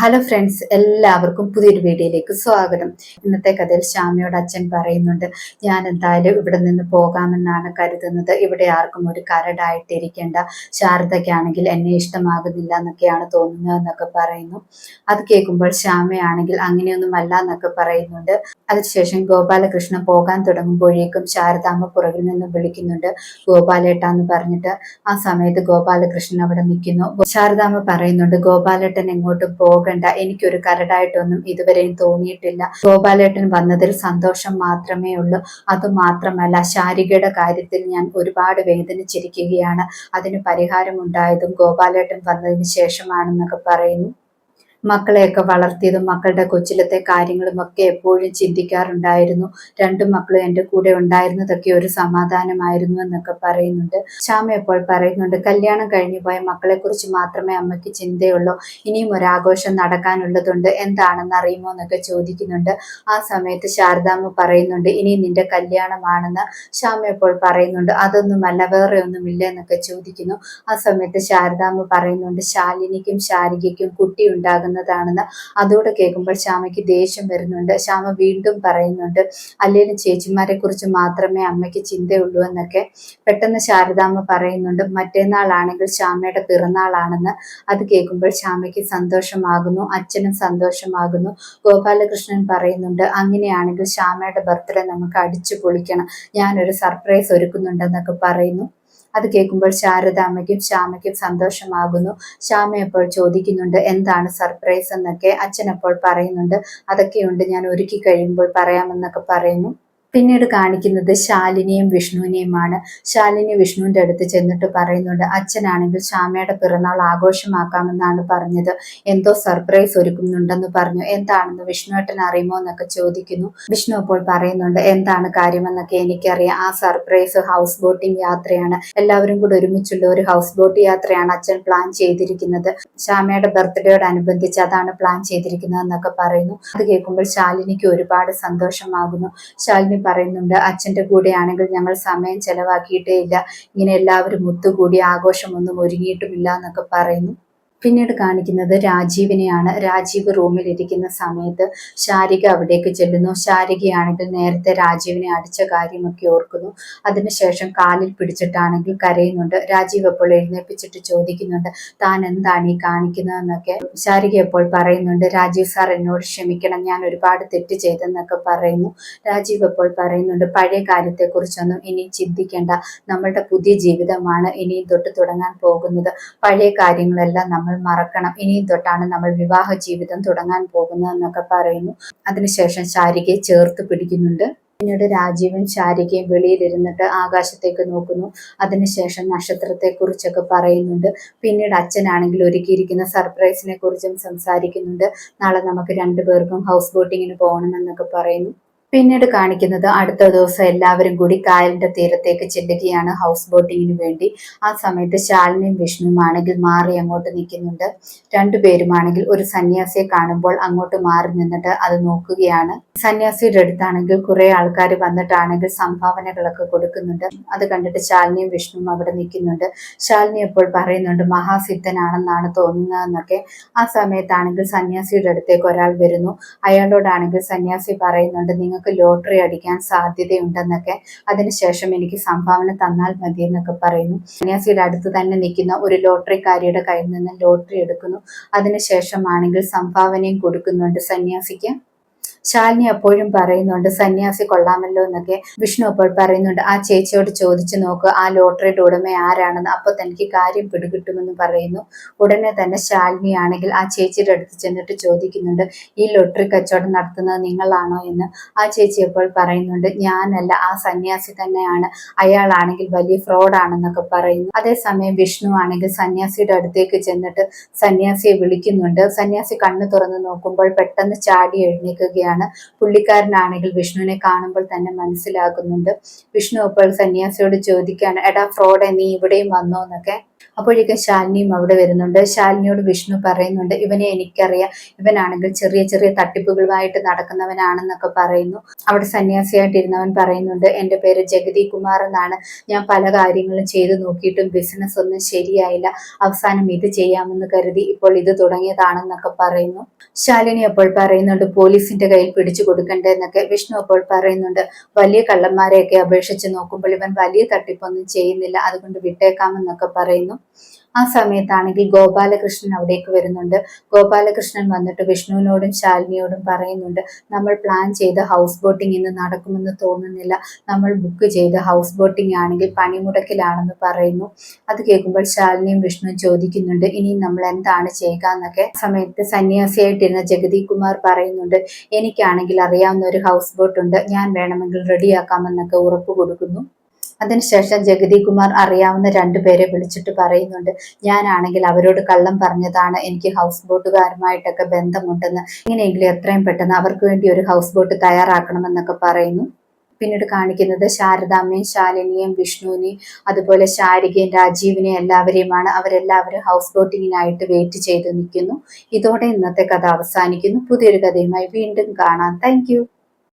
Hello friends എല്ലാവർക്കും പുതിയൊരു വീഡിയോയിലേക്ക് സ്വാഗതം. ഇന്നത്തെ കഥയിൽ ശ്യാമയോട് അച്ഛൻ പറയുന്നുണ്ട് ഞാൻ എന്തായാലും ഇവിടെ നിന്ന് പോകാമെന്നാണ് കരുതുന്നത്. ഇവിടെ ആർക്കും ഒരു കരടായിട്ടിരിക്കേണ്ട. ശാരദയ്ക്കാണെങ്കിൽ എന്നെ ഇഷ്ടമാകുന്നില്ല എന്നൊക്കെയാണ് തോന്നുന്നത് എന്നൊക്കെ പറയുന്നു. അത് കേൾക്കുമ്പോൾ ശ്യാമയാണെങ്കിൽ അങ്ങനെയൊന്നുമല്ല എന്നൊക്കെ പറയുന്നുണ്ട്. അതിനുശേഷം ഗോപാലകൃഷ്ണൻ പോകാൻ തുടങ്ങുമ്പോഴേക്കും ശാരദാമ്മ പുറകിൽ നിന്ന് വിളിക്കുന്നുണ്ട് ഗോപാലേട്ട എന്ന് പറഞ്ഞിട്ട് ആ സമയത്ത് ഗോപാലകൃഷ്ണൻ അവിടെ നിൽക്കുന്നു. ശാരദാമ്മ പറയുന്നുണ്ട് ഗോപാലേട്ടൻ എങ്ങോട്ടും പോകണ്ട. എനിക്കൊരു കരടായിട്ടൊന്നും ഇതുവരെയും തോന്നിയിട്ടില്ല. ഗോപാലേട്ടൻ വന്നതിൽ സന്തോഷം മാത്രമേ ഉള്ളൂ. അതുമാത്രമല്ല ശാരികയുടെ കാര്യത്തിൽ ഞാൻ ഒരുപാട് വേദനിച്ചിരിക്കുകയാണ്. അതിന് പരിഹാരമുണ്ടായതും ഗോപാലേട്ടൻ വന്നതിന് ശേഷമാണെന്നൊക്കെ പറയുന്നു. മക്കളെയൊക്കെ വളർത്തിയതും മക്കളുടെ കൊച്ചിലത്തെ കാര്യങ്ങളും ഒക്കെ എപ്പോഴും ചിന്തിക്കാറുണ്ടായിരുന്നു. രണ്ടു മക്കളും എന്റെ കൂടെ ഉണ്ടായിരുന്നതൊക്കെ ഒരു സമാധാനമായിരുന്നു എന്നൊക്കെ പറയുന്നുണ്ട്. ശ്യാമ എപ്പോൾ പറയുന്നുണ്ട് കല്യാണം കഴിഞ്ഞു പോയ മക്കളെ കുറിച്ച് മാത്രമേ അമ്മയ്ക്ക് ചിന്തയുള്ളൂ. ഇനിയും ഒരു ആഘോഷം നടക്കാനുള്ളതുണ്ട്. എന്താണെന്ന് അറിയുമോ എന്നൊക്കെ ചോദിക്കുന്നുണ്ട്. ആ സമയത്ത് ശാരദാമ്മ പറയുന്നുണ്ട് ഇനി നിന്റെ കല്യാണമാണെന്ന് ശ്യാമ എപ്പോൾ പറയുന്നുണ്ട് അതൊന്നുമല്ല വേറെ ഒന്നുമില്ല എന്നൊക്കെ ചോദിക്കുന്നു. ആ സമയത്ത് ശാരദാമ്മ പറയുന്നുണ്ട് ശാലിനിക്കും ശാരികയ്ക്കും കുട്ടി ഉണ്ടാകുന്നതാണെന്ന് അതോടെ കേൾക്കുമ്പോൾ ശ്യാമയ്ക്ക് ദേഷ്യം വരുന്നുണ്ട്. ശ്യാമ വീണ്ടും പറയുന്നുണ്ട് അല്ലെങ്കിലും ചേച്ചിമാരെ കുറിച്ച് മാത്രമേ അമ്മയ്ക്ക് ചിന്തയുള്ളൂ എന്നൊക്കെ പെട്ടെന്ന് ശാരദാമ്മ പറയുന്നുണ്ട്. മറ്റേന്നാളാണെങ്കിൽ ശ്യാമയുടെ പിറന്നാളാണെന്ന് അത് കേൾക്കുമ്പോൾ ശ്യാമയ്ക്ക് സന്തോഷമാകുന്നു അച്ഛനും സന്തോഷമാകുന്നു. ഗോപാലകൃഷ്ണൻ പറയുന്നുണ്ട് അങ്ങനെയാണെങ്കിൽ ശ്യാമയുടെ ബർത്ത്ഡേ നമുക്ക് അടിച്ചു പൊളിക്കണം. ഞാനൊരു സർപ്രൈസ് ഒരുക്കുന്നുണ്ടെന്നൊക്കെ പറയുന്നു. അത് കേൾക്കുമ്പോൾ ശാരദാമ്മയ്ക്കും ശ്യാമയ്ക്കും സന്തോഷമാകുന്നു. ശ്യാമ അപ്പോൾ ചോദിക്കുന്നുണ്ട് എന്താണ് സർപ്രൈസ്? എന്നൊക്കെ അച്ഛൻ അപ്പോൾ പറയുന്നുണ്ട്. അതൊക്കെയുണ്ട് ഞാൻ ഒരുക്കി കഴിയുമ്പോൾ പറയാമെന്നൊക്കെ പറയുന്നു. പിന്നീട് കാണിക്കുന്നത് ശാലിനിയും വിഷ്ണുവിനെയുമാണ്. ശാലിനി വിഷ്ണുവിന്റെ അടുത്ത് ചെന്നിട്ട് പറയുന്നുണ്ട് അച്ഛനാണെങ്കിൽ ശ്യാമയുടെ പിറന്നാൾ ആഘോഷമാക്കാമെന്നാണ് പറഞ്ഞത്. എന്തോ സർപ്രൈസ് ഒരുക്കുന്നുണ്ടെന്ന് പറഞ്ഞു. എന്താണെന്ന് വിഷ്ണുവേട്ടൻ അറിയുമോ എന്നൊക്കെ ചോദിക്കുന്നു. വിഷ്ണു അപ്പോൾ പറയുന്നുണ്ട് എന്താണ് കാര്യമെന്നൊക്കെ എനിക്കറിയാം. ആ സർപ്രൈസ് ഹൗസ് ബോട്ടിംഗ് യാത്രയാണ്. എല്ലാവരും കൂടെ ഒരുമിച്ചുള്ള ഒരു ഹൗസ് ബോട്ട് യാത്രയാണ് അച്ഛൻ പ്ലാൻ ചെയ്തിരിക്കുന്നത്. ശ്യാമയുടെ ബർത്ത്ഡേയോടനുബന്ധിച്ച് അതാണ് പ്ലാൻ ചെയ്തിരിക്കുന്നത് എന്നൊക്കെ പറയുന്നു. അത് കേൾക്കുമ്പോൾ ശാലിനിക്ക് ഒരുപാട് സന്തോഷമാകുന്നു. ശാലിനി പറയുന്നുണ്ട് അച്ഛന്റെ കൂടെയാണെങ്കിൽ ഞങ്ങൾ സമയം ചെലവാക്കിയിട്ടേ ഇല്ല. ഇങ്ങനെ എല്ലാവരും ഒത്തുകൂടി ആഘോഷമൊന്നും ഒരുങ്ങിയിട്ടുമില്ല എന്നൊക്കെ പറയുന്നു. പിന്നീട് കാണിക്കുന്നത് രാജീവിനെയാണ്. രാജീവ് റൂമിൽ ഇരിക്കുന്ന സമയത്ത് ശാരിക അവിടേക്ക് ചെല്ലുന്നു. ശാരികയാണെങ്കിൽ നേരത്തെ രാജീവിനെ അടിച്ച കാര്യമൊക്കെ ഓർക്കുന്നു. അതിനുശേഷം കാലിൽ പിടിച്ചിട്ടാണെങ്കിൽ കരയുന്നുണ്ട്. രാജീവ് അപ്പോൾ എഴുന്നേപ്പിച്ചിട്ട് ചോദിക്കുന്നുണ്ട് താൻ എന്താണ് ഈ കാണിക്കുന്നതെന്നൊക്കെ? ശാരിക അപ്പോൾ പറയുന്നുണ്ട് രാജീവ് സാർ എന്നോട് ക്ഷമിക്കണം ഞാൻ ഒരുപാട് തെറ്റ് ചെയ്തെന്നൊക്കെ പറയുന്നു. രാജീവ് അപ്പോൾ പറയുന്നുണ്ട് പഴയ കാര്യത്തെക്കുറിച്ചൊന്നും ഇനി ചിന്തിക്കേണ്ട. നമ്മളുടെ പുതിയ ജീവിതമാണ് ഇനിയും തൊട്ട് തുടങ്ങാൻ പോകുന്നത്. പഴയ കാര്യങ്ങളെല്ലാം നമ്മൾ മറക്കണം. ഇനിയും തൊട്ടാണ് നമ്മൾ വിവാഹ ജീവിതം തുടങ്ങാൻ പോകുന്നത് എന്നൊക്കെ പറയുന്നു. അതിനുശേഷം ശാരികയെ ചേർത്ത് പിടിക്കുന്നുണ്ട്. പിന്നീട് രാജീവും ശാരികയും വെളിയിലിരുന്നിട്ട് ആകാശത്തേക്ക് നോക്കുന്നു. അതിനുശേഷം നക്ഷത്രത്തെ കുറിച്ചൊക്കെ പറയുന്നുണ്ട്. പിന്നീട് അച്ഛനാണെങ്കിൽ ഒരുക്കിയിരിക്കുന്ന സർപ്രൈസിനെ കുറിച്ചും സംസാരിക്കുന്നുണ്ട്. നാളെ നമുക്ക് രണ്ടുപേർക്കും ഹൗസ് ബോട്ടിങ്ങിന് പോകണം എന്നൊക്കെ പറയുന്നു. പിന്നീട് കാണിക്കുന്നത് അടുത്ത ദിവസം എല്ലാവരും കൂടി കായലിന്റെ തീരത്തേക്ക് ചെല്ലുകയാണ് ഹൗസ് ബോട്ടിങ്ങിന് വേണ്ടി. ആ സമയത്ത് ശാലിനിയും വിഷ്ണുവും ആണെങ്കിൽ മാറി അങ്ങോട്ട് നിൽക്കുന്നുണ്ട്. രണ്ടുപേരുമാണെങ്കിൽ ഒരു സന്യാസിയെ കാണുമ്പോൾ അങ്ങോട്ട് മാറി നിന്നിട്ട് അത് നോക്കുകയാണ്. സന്യാസിയുടെ അടുത്താണെങ്കിൽ കുറെ ആൾക്കാർ വന്നിട്ടാണെങ്കിൽ സംഭാവനകളൊക്കെ കൊടുക്കുന്നുണ്ട്. അത് കണ്ടിട്ട് ശാലിനിയും വിഷ്ണുവും അവിടെ നിൽക്കുന്നുണ്ട്. ശാലിനി അപ്പോൾ പറയുന്നുണ്ട് മഹാസിദ്ധനാണെന്നാണ് തോന്നുന്നതെന്നൊക്കെ. ആ സമയത്താണെങ്കിൽ സന്യാസിയുടെ അടുത്തേക്ക് ഒരാൾ വരുന്നു. അയാളോടാണെങ്കിൽ സന്യാസി പറയുന്നുണ്ട് നിങ്ങൾക്ക് ലോട്ടറി അടിക്കാൻ സാധ്യതയുണ്ടെന്നൊക്കെ അതിനുശേഷം എനിക്ക് സംഭാവന തന്നാൽ മതി എന്നൊക്കെ പറയുന്നു. സന്യാസിയുടെ അടുത്ത് തന്നെ നിൽക്കുന്ന ഒരു ലോട്ടറിക്കാരിയുടെ കയ്യിൽ നിന്ന് ലോട്ടറി എടുക്കുന്നു. അതിനുശേഷമാണെങ്കിൽ സംഭാവനയും കൊടുക്കുന്നുണ്ട് സന്യാസിക്ക്. ശാലിനി അപ്പോഴും പറയുന്നുണ്ട് സന്യാസി കൊള്ളാമല്ലോ എന്നൊക്കെ വിഷ്ണു അപ്പോൾ പറയുന്നുണ്ട്. ആ ചേച്ചിയോട് ചോദിച്ചു നോക്ക് ആ ലോട്ടറിയുടെ ഉടമ ആരാണെന്ന് അപ്പോൾ തനിക്ക് കാര്യം പിടികിട്ടുമെന്ന് പറയുന്നു. ഉടനെ തന്നെ ശാലിനി ആണെങ്കിൽ ആ ചേച്ചിയുടെ അടുത്ത് ചെന്നിട്ട് ചോദിക്കുന്നുണ്ട് ഈ ലോട്ടറി കച്ചവടം നടത്തുന്നത് നിങ്ങളാണോ? എന്ന്. ആ ചേച്ചി അപ്പോൾ പറയുന്നുണ്ട് ഞാനല്ല ആ സന്യാസി തന്നെയാണ്. അയാളാണെങ്കിൽ വലിയ ഫ്രോഡാണെന്നൊക്കെ പറയുന്നു. അതേസമയം വിഷ്ണു ആണെങ്കിൽ സന്യാസിയുടെ അടുത്തേക്ക് ചെന്നിട്ട് സന്യാസിയെ വിളിക്കുന്നുണ്ട്. സന്യാസി കണ്ണു തുറന്ന് നോക്കുമ്പോൾ പെട്ടെന്ന് ചാടി എഴുന്നേൽക്കുകയാണ് പുള്ളിക്കാരനാണെങ്കിൽ വിഷ്ണുവിനെ കാണുമ്പോൾ തന്നെ മനസ്സിലാകുന്നുണ്ട്. വിഷ്ണു അപ്പോൾ സന്യാസിയോട് ചോദിക്കുകയാണ് എടാ ഫ്രോഡ് നീ ഇവിടെയും വന്നോ? എന്നൊക്കെ. അപ്പോഴേക്കും ശാലിനിയും അവിടെ വരുന്നുണ്ട്. ശാലിനിയോട് വിഷ്ണു പറയുന്നുണ്ട് ഇവനെ എനിക്കറിയാം. ഇവനാണെങ്കിൽ ചെറിയ ചെറിയ തട്ടിപ്പുകളുമായിട്ട് നടക്കുന്നവനാണെന്നൊക്കെ പറയുന്നു. അവിടെ സന്യാസിയായിട്ടിരുന്നവൻ പറയുന്നുണ്ട് എന്റെ പേര് ജഗതി കുമാർ എന്നാണ്. ഞാൻ പല കാര്യങ്ങളും ചെയ്തു നോക്കിയിട്ടും ബിസിനസ് ഒന്നും ശരിയായില്ല. അവസാനം ഇത് ചെയ്യാമെന്ന് കരുതി ഇപ്പോൾ ഇത് തുടങ്ങിയതാണെന്നൊക്കെ പറയുന്നു. ശാലിനി അപ്പോൾ പറയുന്നുണ്ട് പോലീസിന്റെ കയ്യിൽ പിടിച്ചു കൊടുക്കണ്ടേ എന്നൊക്കെ വിഷ്ണു അപ്പോൾ പറയുന്നുണ്ട്. വലിയ കള്ളന്മാരെയൊക്കെ അപേക്ഷിച്ച് നോക്കുമ്പോൾ ഇവൻ വലിയ തട്ടിപ്പൊന്നും ചെയ്യുന്നില്ല. അതുകൊണ്ട് വിട്ടേക്കാമെന്നൊക്കെ പറയുന്നു. ആ സമയത്താണെങ്കിൽ ഗോപാലകൃഷ്ണൻ അവിടേക്ക് വരുന്നുണ്ട്. ഗോപാലകൃഷ്ണൻ വന്നിട്ട് വിഷ്ണുവിനോടും ശാലിനിയോടും പറയുന്നുണ്ട് നമ്മൾ പ്ലാൻ ചെയ്ത ഹൗസ് ബോട്ടിംഗ് ഇന്ന് നടക്കുമെന്ന് തോന്നുന്നില്ല. നമ്മൾ ബുക്ക് ചെയ്ത ഹൗസ് ബോട്ടിംഗ് ആണെങ്കിൽ പണിമുടക്കിലാണെന്ന് പറയുന്നു. അത് കേൾക്കുമ്പോൾ ശാലിനിയും വിഷ്ണുവും ചോദിക്കുന്നുണ്ട് ഇനി നമ്മൾ എന്താണ് ചെയ്യുക എന്നൊക്കെ? സമയത്ത് സന്യാസിയായിട്ടിരുന്ന ജഗതി കുമാർ പറയുന്നുണ്ട് എനിക്കാണെങ്കിൽ അറിയാവുന്ന ഒരു ഹൗസ് ബോട്ട് ഉണ്ട്. ഞാൻ വേണമെങ്കിൽ റെഡിയാക്കാമെന്നൊക്കെ ഉറപ്പ് കൊടുക്കുന്നു. അതിനുശേഷം ജഗതി കുമാർ അറിയാവുന്ന രണ്ടുപേരെ വിളിച്ചിട്ട് പറയുന്നുണ്ട് ഞാനാണെങ്കിൽ അവരോട് കള്ളം പറഞ്ഞതാണ് എനിക്ക് ഹൗസ് ബോട്ടുകാരുമായിട്ടൊക്കെ ബന്ധമുണ്ടെന്ന്. ഇങ്ങനെയെങ്കിലും എത്രയും പെട്ടെന്ന് അവർക്ക് വേണ്ടി ഒരു ഹൗസ് ബോട്ട് തയ്യാറാക്കണമെന്നൊക്കെ പറയുന്നു. പിന്നീട് കാണിക്കുന്നത് ശാരദാമ്മയും ശാലിനിയും വിഷ്ണുവിനെയും അതുപോലെ ശാരികയും രാജീവിനെയും എല്ലാവരെയുമാണ് അവരെല്ലാവരും ഹൗസ് ബോട്ടിങ്ങിനായിട്ട് വെയിറ്റ് ചെയ്തു നിൽക്കുന്നു. ഇതോടെ ഇന്നത്തെ കഥ അവസാനിക്കുന്നു. പുതിയൊരു കഥയുമായി വീണ്ടും കാണാം. താങ്ക്